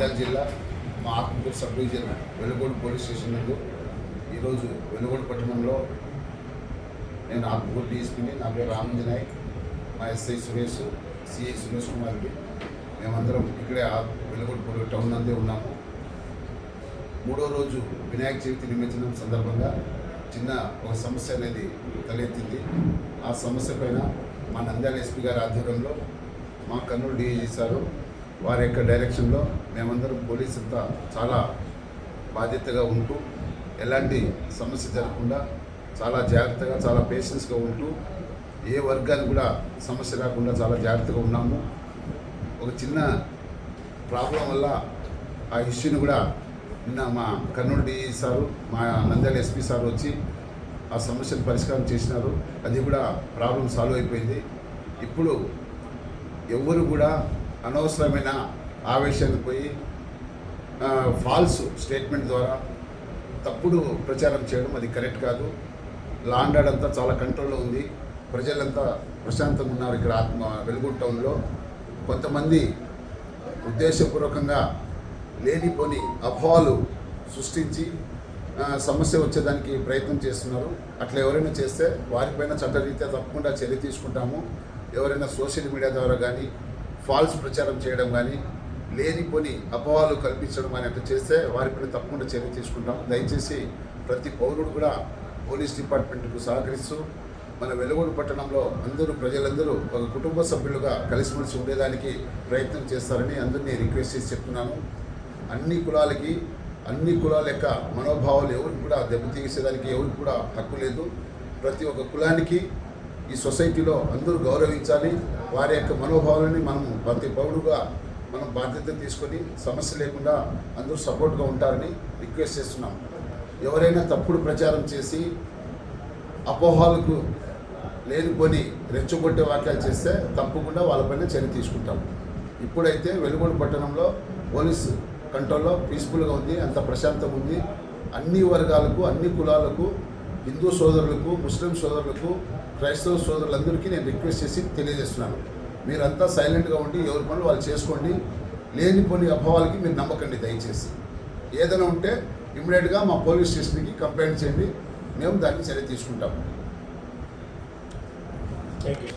జగిత్యాల జిల్లా మా Atmakur sub division Velugodu police station నందు ఈరోజు వెలుగోడు పట్టణంలో నేను ఆత్మకూరు తీసుకుని నా పేరు రామంజనాయ్ మా ఎస్ఐ సురేష్ సిఐ సురేష్ కుమార్ రెడ్డి మేమందరం ఇక్కడే ఆ వెలుగోడు టౌన్ నందే ఉన్నాము. మూడో రోజు వినాయక చవితి నిమజ్జనం సందర్భంగా చిన్న ఒక సమస్య అనేది తలెత్తింది. ఆ సమస్య పైన మా నంద్యాల ఎస్పీ గారి ఆధ్వర్యంలో మా కర్నూలు డిఐజీ సారు వారి యొక్క డైరెక్షన్లో మేమందరం పోలీస్ అంతా చాలా బాధ్యతగా ఉంటూ ఎలాంటి సమస్య జరగకుండా చాలా జాగ్రత్తగా చాలా పేషెన్స్గా ఉంటూ ఏ వర్గానికి కూడా సమస్య రాకుండా చాలా జాగ్రత్తగా ఉన్నాము. ఒక చిన్న ప్రాబ్లం వల్ల ఆ ఇష్యూని కూడా నిన్న మా కర్నూలు డిఈ సారు మా నంద్యాల ఎస్పీ సార్ వచ్చి ఆ సమస్యను పరిష్కారం చేసినారు. అది కూడా ప్రాబ్లం సాల్వ్ అయిపోయింది. ఇప్పుడు ఎవరు కూడా అనవసరమైన ఆవేశానికి పోయి ఫాల్స్ స్టేట్మెంట్ ద్వారా తప్పుడు ప్రచారం చేయడం అది కరెక్ట్ కాదు. లాండర్ అంతా చాలా కంట్రోల్లో ఉంది. ప్రజలంతా ప్రశాంతంగా ఉన్నారు ఇక్కడ ఆత్మ వెలుగుడు టౌన్లో. కొంతమంది ఉద్దేశపూర్వకంగా లేనిపోని అపోహలు సృష్టించి సమస్య వచ్చేదానికి ప్రయత్నం చేస్తున్నారు. అట్లా ఎవరైనా చేస్తే వారిపైన చట్టరీత్యా తప్పకుండా చర్య తీసుకుంటాము. ఎవరైనా సోషల్ మీడియా ద్వారా కానీ ఫాల్స్ ప్రచారం చేయడం కానీ లేనిపోని అపోహలు కల్పించడం కానీ అట్లా చేస్తే వారిపైన తప్పకుండా చర్య తీసుకుంటాం. దయచేసి ప్రతి పౌరుడు కూడా పోలీస్ డిపార్ట్మెంట్కు సహకరిస్తూ మన వెలుగుడు పట్టణంలో అందరూ ప్రజలందరూ ఒక కుటుంబ సభ్యులుగా కలిసిమెలిసి ఉండేదానికి ప్రయత్నం చేస్తారని అందరినీ రిక్వెస్ట్ చేసి చెప్తున్నాను. అన్ని కులాలకి అన్ని కులాల యొక్క మనోభావాలు ఎవరికి కూడా దెబ్బతీసేదానికి ఎవరికి కూడా హక్కు లేదు. ప్రతి ఒక్క కులానికి ఈ సొసైటీలో అందరూ గౌరవించాలి. వారి యొక్క మనోభావాలని మనం ప్రతి పౌరుడుగా మనం బాధ్యత తీసుకొని సమస్య లేకుండా అందరూ సపోర్ట్గా ఉంటారని రిక్వెస్ట్ చేస్తున్నాం. ఎవరైనా తప్పుడు ప్రచారం చేసి అపోహాలకు లేనిపోని రెచ్చగొట్టే వాక్యాలు చేస్తే తప్పకుండా వాళ్ళపైన చర్య తీసుకుంటాం. ఇప్పుడైతే వెలుగొండ పట్టణంలో పోలీసు కంట్రోల్లో పీస్ఫుల్గా ఉంది అంత ప్రశాంతంగా ఉంది. అన్ని వర్గాలకు అన్ని కులాలకు హిందూ సోదరులకు ముస్లిం సోదరులకు క్రైస్తవ సోదరులందరికీ నేను రిక్వెస్ట్ చేసి తెలియజేస్తున్నాను. మీరంతా సైలెంట్గా ఉండి ఎవరి పనులు వాళ్ళు చేసుకోండి. లేనిపోని అభావాలకి మీరు నమ్మకండి దయచేసి. ఏదైనా ఉంటే ఇమ్మీడియట్గా మా పోలీస్ స్టేషన్కి కంప్లైంట్ చేయండి. మేము దాన్ని చర్య తీసుకుంటాము థ్యాంక్ యూ